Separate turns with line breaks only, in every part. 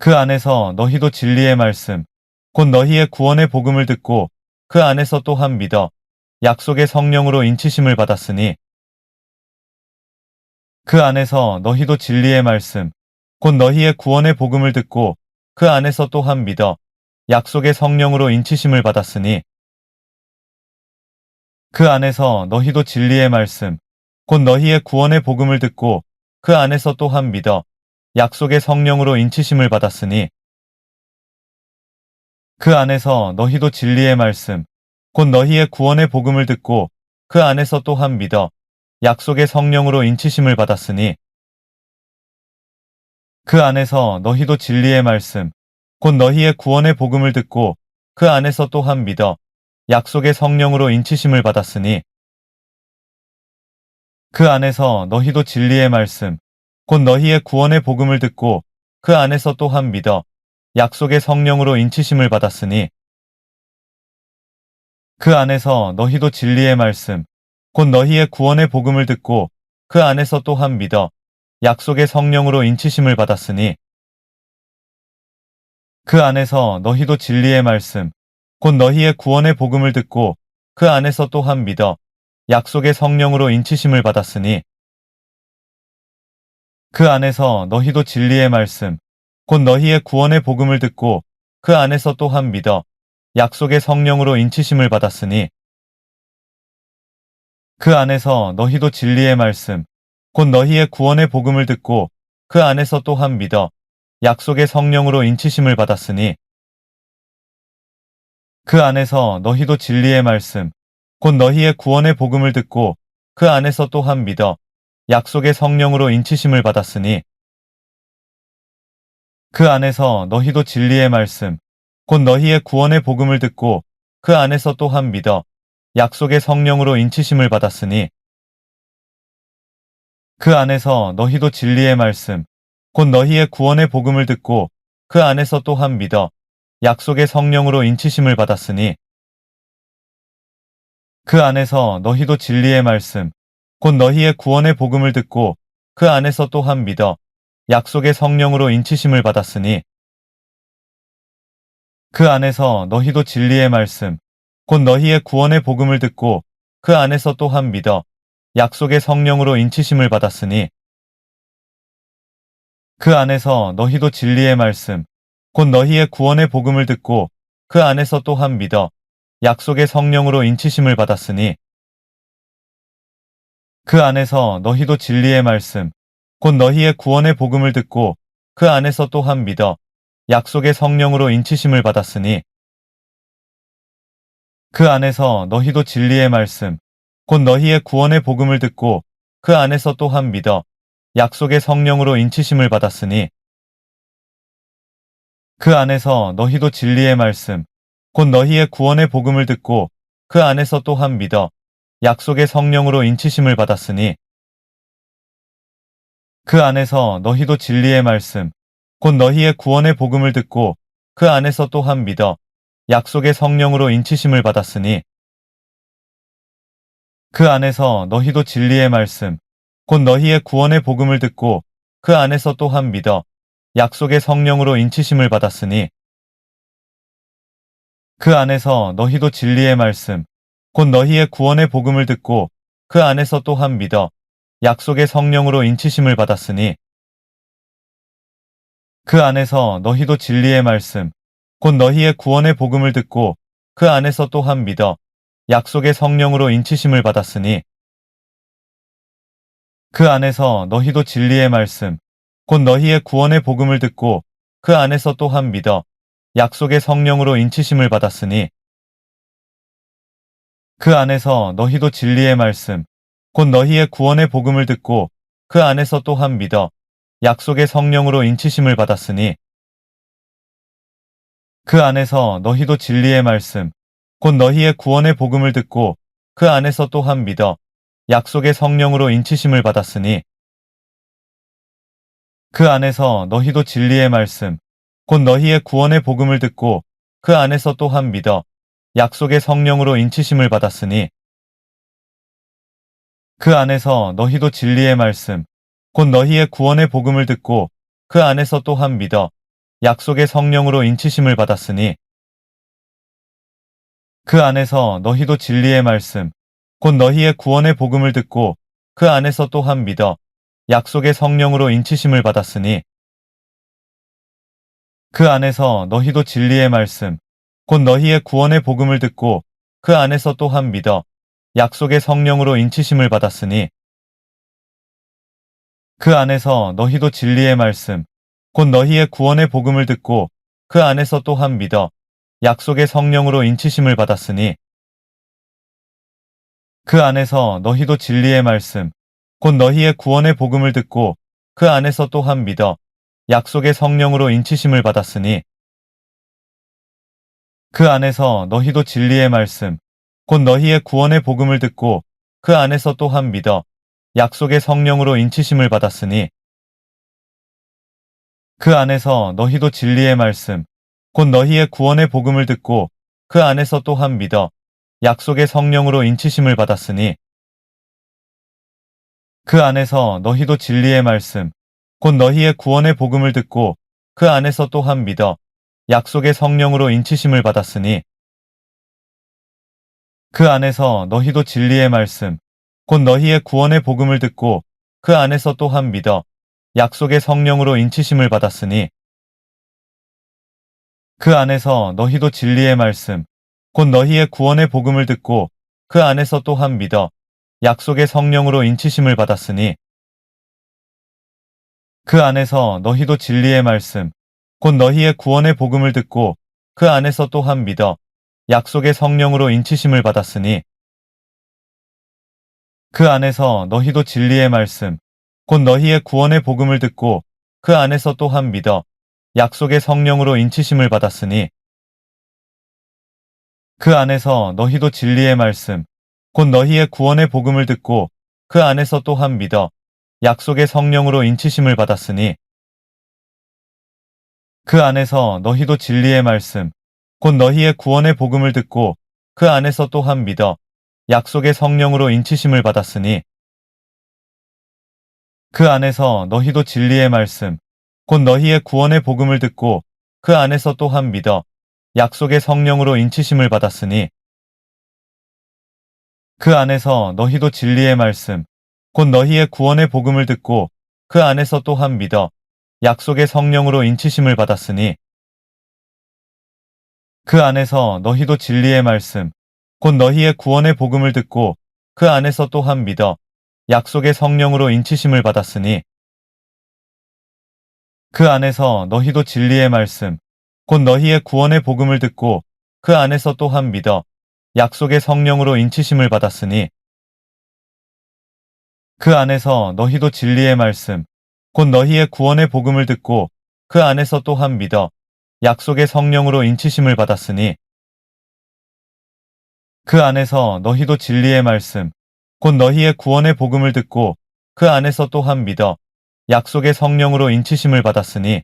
그 안에서 너희도 진리의 말씀, 곧 너희의 구원의 복음을 듣고 그 안에서 또한 믿어 약속의 성령으로 인치심을 받았으니 그 안에서 너희도 진리의 말씀, 곧 너희의 구원의 복음을 듣고 그 안에서 또한 믿어 약속의 성령으로 인치심을 받았으니 그 안에서 너희도 진리의 말씀, 곧 너희의 구원의 복음을 듣고 그 안에서 또한 믿어 약속의 성령으로 인치심을 받았으니 그 안에서 너희도 진리의 말씀, 곧 너희의 구원의 복음을 듣고 그 안에서 또한 믿어 약속의 성령으로 인치심을 받았으니 그 안에서 너희도 진리의 말씀, 곧 너희의 구원의 복음을 듣고 그 안에서 또한 믿어 약속의 성령으로 인치심을 받았으니 그 안에서 너희도 진리의 말씀, 곧 너희의 구원의 복음을 듣고 그 안에서 또한 믿어 약속의 성령으로 인치심을 받았으니 그 안에서 너희도 진리의 말씀, 곧 너희의 구원의 복음을 듣고 그 안에서 또한 믿어 약속의 성령으로 인치심을 받았으니 그 안에서 너희도 진리의 말씀, 곧 너희의 구원의 복음을 듣고 그 안에서 또한 믿어 약속의 성령으로 인치심을 받았으니 그 안에서 너희도 진리의 말씀, 곧 너희의 구원의 복음을 듣고 그 안에서 또한 믿어 약속의 성령으로 인치심을 받았으니 그 안에서 너희도 진리의 말씀, 곧 너희의 구원의 복음을 듣고 그 안에서 또한 믿어 약속의 성령으로 인치심을 받았으니 그 안에서 너희도 진리의 말씀, 곧 너희의 구원의 복음을 듣고 그 안에서 또한 믿어 약속의 성령으로 인치심을 받았으니 그 안에서 너희도 진리의 말씀, 곧 너희의 구원의 복음을 듣고 그 안에서 또한 믿어 약속의 성령으로 인치심을 받았으니 그 안에서 너희도 진리의 말씀, 곧 너희의 구원의 복음을 듣고 그 안에서 또한 믿어 약속의 성령으로 인치심을 받았으니 그 안에서 너희도 진리의 말씀, 곧 너희의 구원의 복음을 듣고 그 안에서 또한 믿어 약속의 성령으로 인치심을 받았으니 그 안에서 너희도 진리의 말씀, 곧 너희의 구원의 복음을 듣고 그 안에서 또한 믿어 약속의 성령으로 인치심을 받았으니 그 안에서 너희도 진리의 말씀, 곧 너희의 구원의 복음을 듣고 그 안에서 또한 믿어 약속의 성령으로 인치심을 받았으니 그 안에서 너희도 진리의 말씀, 곧 너희의 구원의 복음을 듣고 그 안에서 또한 믿어 약속의 성령으로 인치심을 받았으니 그 안에서 너희도 진리의 말씀, 곧 너희의 구원의 복음을 듣고 그 안에서 또한 믿어 약속의 성령으로 인치심을 받았으니 그 안에서 너희도 진리의 말씀, 곧 너희의 구원의 복음을 듣고 그 안에서 또한 믿어 약속의 성령으로 인치심을 받았으니 그 안에서 너희도 진리의 말씀, 곧 너희의 구원의 복음을 듣고 그 안에서 또한 믿어 약속의 성령으로 인치심을 받았으니 그 안에서 너희도 진리의 말씀, 곧 너희의 구원의 복음을 듣고 그 안에서 또한 믿어 약속의 성령으로 인치심을 받았으니 그 안에서 너희도 진리의 말씀, 곧 너희의 구원의 복음을 듣고 그 안에서 또한 믿어 약속의 성령으로 인치심을 받았으니 그 안에서 너희도 진리의 말씀, 곧 너희의 구원의 복음을 듣고 그 안에서 또한 믿어 약속의 성령으로 인치심을 받았으니 그 안에서 너희도 진리의 말씀, 곧 너희의 구원의 복음을 듣고 그 안에서 또한 믿어 약속의 성령으로 인치심을 받았으니 그 안에서 너희도 진리의 말씀, 곧 너희의 구원의 복음을 듣고 그 안에서 또한 믿어 약속의 성령으로 인치심을 받았으니 그 안에서 너희도 진리의 말씀, 곧 너희의 구원의 복음을 듣고 그 안에서 또한 믿어 약속의 성령으로 인치심을 받았으니 그 안에서 너희도 진리의 말씀, 곧 너희의 구원의 복음을 듣고 그 안에서 또한 믿어 약속의 성령으로 인치심을 받았으니 그 안에서 너희도 진리의 말씀, 곧 너희의 구원의 복음을 듣고 그 안에서 또한 믿어 약속의 성령으로 인치심을 받았으니 그 안에서 너희도 진리의 말씀, 곧 너희의 구원의 복음을 듣고 그 안에서 또한 믿어 약속의 성령으로 인치심을 받았으니 그 안에서 너희도 진리의 말씀, 곧 너희의 구원의 복음을 듣고 그 안에서 또한 믿어 약속의 성령으로 인치심을 받았으니 그 안에서 너희도 진리의 말씀, 곧 너희의 구원의 복음을 듣고 그 안에서 또한 믿어 약속의 성령으로 인치심을 받았으니 그 안에서 너희도 진리의 말씀, 곧 너희의 구원의 복음을 듣고 그 안에서 또한 믿어 약속의 성령으로 인치심을 받았으니 그 안에서 너희도 진리의 말씀, 곧 너희의 구원의 복음을 듣고 그 안에서 또한 믿어 약속의 성령으로 인치심을 받았으니 그 안에서 너희도 진리의 말씀, 곧 너희의 구원의 복음을 듣고 그 안에서 또한 믿어 약속의 성령으로 인치심을 받았으니 그 안에서 너희도 진리의 말씀, 곧 너희의 구원의 복음을 듣고 그 안에서 또한 믿어 약속의 성령으로 인치심을 받았으니 그 안에서 너희도 진리의 말씀, 곧 너희의 구원의 복음을 듣고 그 안에서 또한 믿어 약속의 성령으로 인치심을 받았으니 그 안에서 너희도 진리의 말씀, 곧 너희의 구원의 복음을 듣고 그 안에서 또한 믿어 약속의 성령으로 인치심을 받았으니 그 안에서 너희도 진리의 말씀, 곧 너희의 구원의 복음을 듣고 그 안에서 또한 믿어 약속의 성령으로 인치심을 받았으니 그 안에서 너희도 진리의 말씀, 곧 너희의 구원의 복음을 듣고 그 안에서 또한 믿어 약속의 성령으로 인치심을 받았으니 그 안에서 너희도 진리의 말씀, 곧 너희의 구원의 복음을 듣고 그 안에서 또한 믿어 약속의 성령으로 인치심을 받았으니 그 안에서 너희도 진리의 말씀, 곧 너희의 구원의 복음을 듣고 그 안에서 또한 믿어 약속의 성령으로 인치심을 받았으니 그 안에서 너희도 진리의 말씀, 곧 너희의 구원의 복음을 듣고 그 안에서 또한 믿어 약속의 성령으로 인치심을 받았으니 그 안에서 너희도 진리의 말씀, 곧 너희의 구원의 복음을 듣고 그 안에서 또한 믿어 약속의 성령으로 인치심을 받았으니 그 안에서 너희도 진리의 말씀, 곧 너희의 구원의 복음을 듣고 그 안에서 또한 믿어 약속의 성령으로 인치심을 받았으니 그 안에서 너희도 진리의 말씀, 곧 너희의 구원의 복음을 듣고 그 안에서 또한 믿어 약속의 성령으로 인치심을 받았으니 그 안에서 너희도 진리의 말씀, 곧 너희의 구원의 복음을 듣고 그 안에서 또한 믿어 약속의 성령으로 인치심을 받았으니 그 안에서 너희도 진리의 말씀, 곧 너희의 구원의 복음을 듣고 그 안에서 또한 믿어 약속의 성령으로 인치심을 받았으니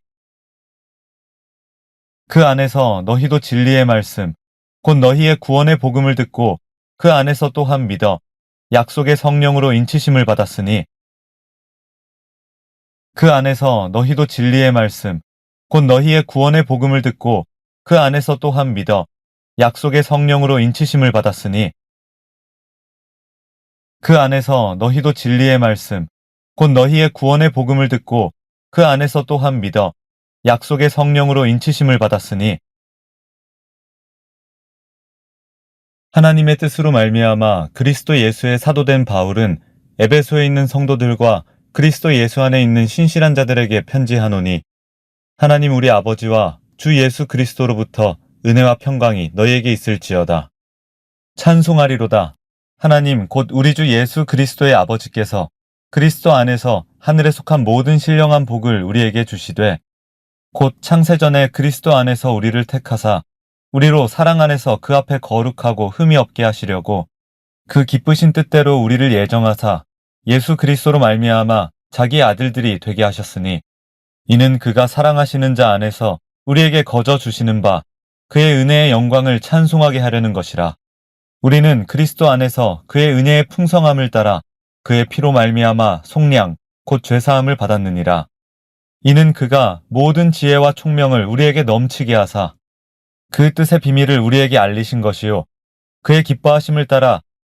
그 안에서 너희도 진리의 말씀, 곧 너희의 구원의 복음을 듣고 그 안에서 또한 믿어 약속의 성령으로 인치심을 받았으니 그 안에서 너희도 진리의 말씀, 곧 너희의 구원의 복음을 듣고 그 안에서 또한 믿어 약속의 성령으로 인치심을 받았으니 그 안에서 너희도 진리의 말씀, 곧 너희의 구원의 복음을 듣고 그 안에서 또한 믿어 약속의 성령으로 인치심을 받았으니 하나님의 뜻으로 말미암아 그리스도 예수의 사도된 바울은 에베소에 있는 성도들과 그리스도 예수 안에 있는 신실한 자들에게 편지하노니 하나님 우리 아버지와 주 예수 그리스도로부터 은혜와 평강이 너희에게 있을지어다. 찬송하리로다. 하나님 곧 우리 주 예수 그리스도의 아버지께서 그리스도 안에서 하늘에 속한 모든 신령한 복을 우리에게 주시되 곧 창세전에 그리스도 안에서 우리를 택하사 우리로 사랑 안에서 그 앞에 거룩하고 흠이 없게 하시려고 그 기쁘신 뜻대로 우리를 예정하사 예수 그리스도로 말미암아 자기 아들들이 되게 하셨으니 이는 그가 사랑하시는 자 안에서 우리에게 거저 주시는 바 그의 은혜의 영광을 찬송하게 하려는 것이라. 우리는 그리스도 안에서 그의 은혜의 풍성함을 따라 그의 피로 말미암아 속량 곧 죄사함을 받았느니라. 이는 그가 모든 지혜와 총명을 우리에게 넘치게 하사 그 뜻의 비밀을 우리에게 알리신 것이요 그의 기뻐하심을 따라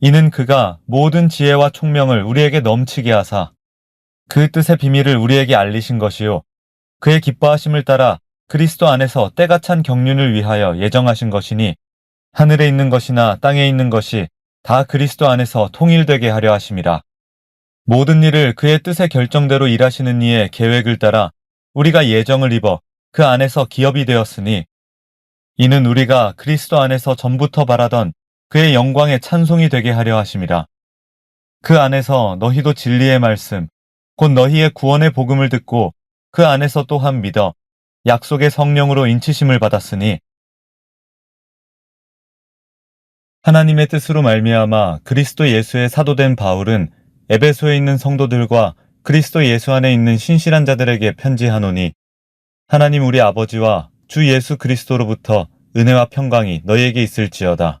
이는 그가 모든 지혜와 총명을 우리에게 넘치게 하사 그 뜻의 비밀을 우리에게 알리신 것이요 그의 기뻐하심을 따라 그리스도 안에서 때가 찬 경륜을 위하여 예정하신 것이니 하늘에 있는 것이나 땅에 있는 것이 다 그리스도 안에서 통일되게 하려 하심이라. 모든 일을 그의 뜻의 결정대로 일하시는 이의 계획을 따라 우리가 예정을 입어 그 안에서 기업이 되었으니 이는 우리가 그리스도 안에서 전부터 바라던 그의 영광의 찬송이 되게 하려 하심이라. 그 안에서 너희도 진리의 말씀, 곧 너희의 구원의 복음을 듣고 그 안에서 또한 믿어 약속의 성령으로 인치심을 받았으니 하나님의 뜻으로 말미암아 그리스도 예수의 사도된 바울은 에베소에 있는 성도들과 그리스도 예수 안에 있는 신실한 자들에게 편지하노니 하나님 우리 아버지와 주 예수 그리스도로부터 은혜와 평강이 너희에게 있을지어다.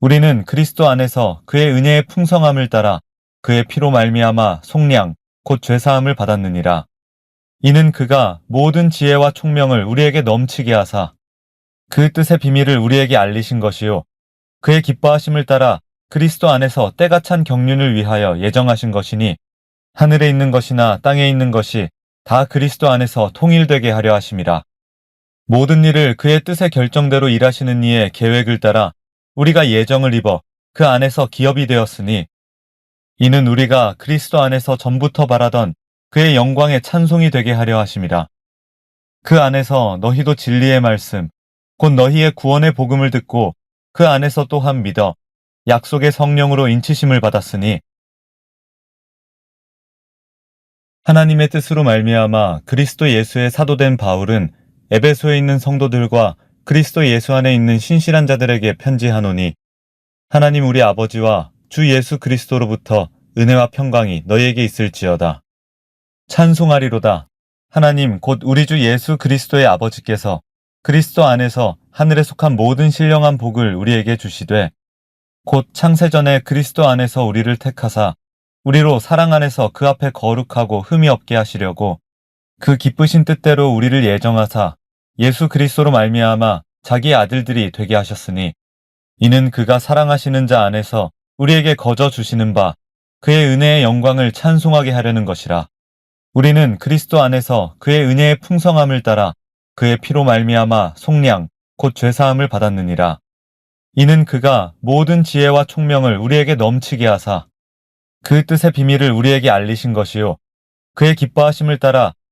우리는 그리스도 안에서 그의 은혜의 풍성함을 따라 그의 피로 말미암아 속량 곧 죄사함을 받았느니라 이는 그가 모든 지혜와 총명을 우리에게 넘치게 하사 그 뜻의 비밀을 우리에게 알리신 것이요 그의 기뻐하심을 따라 그리스도 안에서 때가 찬 경륜을 위하여 예정하신 것이니 하늘에 있는 것이나 땅에 있는 것이 다 그리스도 안에서 통일되게 하려 하심이라. 모든 일을 그의 뜻의 결정대로 일하시는 이의 계획을 따라 우리가 예정을 입어 그 안에서 기업이 되었으니 이는 우리가 그리스도 안에서 전부터 바라던 그의 영광의 찬송이 되게 하려 하심이라. 그 안에서 너희도 진리의 말씀, 곧 너희의 구원의 복음을 듣고 그 안에서 또한 믿어 약속의 성령으로 인치심을 받았으니 하나님의 뜻으로 말미암아 그리스도 예수의 사도된 바울은 에베소에 있는 성도들과 그리스도 예수 안에 있는 신실한 자들에게 편지하노니 하나님 우리 아버지와 주 예수 그리스도로부터 은혜와 평강이 너희에게 있을지어다. 찬송하리로다. 하나님 곧 우리 주 예수 그리스도의 아버지께서 그리스도 안에서 하늘에 속한 모든 신령한 복을 우리에게 주시되 곧 창세전에 그리스도 안에서 우리를 택하사 우리로 사랑 안에서 그 앞에 거룩하고 흠이 없게 하시려고 그 기쁘신 뜻대로 우리를 예정하사 예수 그리스도로 말미암아 자기 아들들이 되게 하셨으니 이는 그가 사랑하시는 자 안에서 우리에게 거저 주시는 바 그의 은혜의 영광을 찬송하게 하려는 것이라. 우리는 그리스도 안에서 그의 은혜의 풍성함을 따라 그의 피로 말미암아 속량 곧 죄사함을 받았느니라. 이는 그가 모든 지혜와 총명을 우리에게 넘치게 하사 그 뜻의 비밀을 우리에게 알리신 것이요 그의 기뻐하심을 따라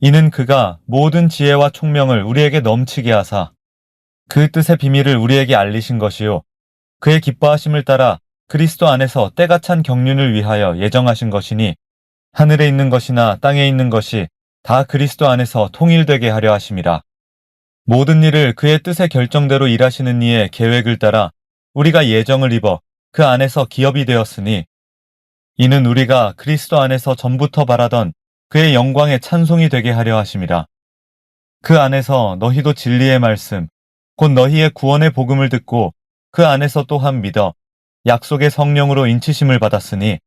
이는 그가 모든 지혜와 총명을 우리에게 넘치게 하사 그 뜻의 비밀을 우리에게 알리신 것이요 그의 기뻐하심을 따라 그리스도 안에서 때가 찬 경륜을 위하여 예정하신 것이니 하늘에 있는 것이나 땅에 있는 것이 다 그리스도 안에서 통일되게 하려 하심이라. 모든 일을 그의 뜻의 결정대로 일하시는 이의 계획을 따라 우리가 예정을 입어 그 안에서 기업이 되었으니 이는 우리가 그리스도 안에서 전부터 바라던 그의 영광의 찬송이 되게 하려 하심이라. 그 안에서 너희도 진리의 말씀, 곧 너희의 구원의 복음을 듣고 그 안에서 또한 믿어 약속의 성령으로 인치심을 받았으니